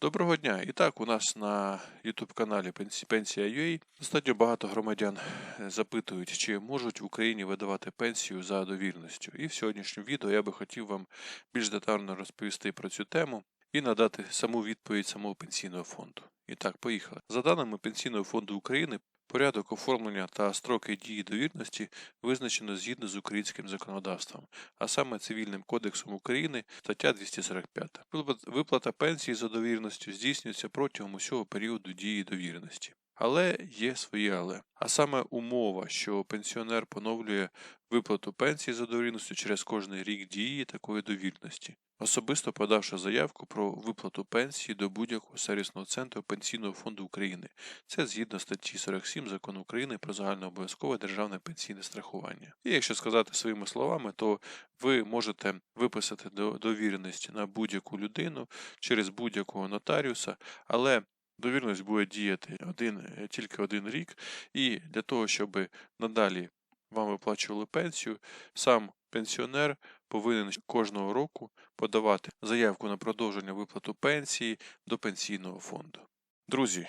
Доброго дня! І так, у нас на YouTube каналі Пенсія.ua достатньо багато громадян е, запитують, чи можуть в Україні видавати пенсію за довірністю. І в сьогоднішньому відео я би хотів вам більш детально розповісти про цю тему і надати саму відповідь самого пенсійного фонду. І так, поїхали. За даними Пенсійного фонду України, порядок оформлення та строки дії довірності визначено згідно з українським законодавством, а саме Цивільним кодексом України, стаття 245. Виплата пенсії за довірністю здійснюється протягом усього періоду дії довіреності. Але є свої але. А саме умова, що пенсіонер поновлює виплату пенсії за довірністю через кожний рік дії такої довірності, особисто подавши заявку про виплату пенсії до будь-якого сервісного центру Пенсійного фонду України. Це згідно статті 47 Закону України про загальнообов'язкове державне пенсійне страхування. І якщо сказати своїми словами, то ви можете виписати довіреність на будь-яку людину через будь-якого нотаріуса, але довіреність буде діяти один, е, тільки один рік, і для того, щоб надалі вам виплачували пенсію, сам пенсіонер повинен кожного року подавати заявку на продовження виплату пенсії до пенсійного фонду. Друзі,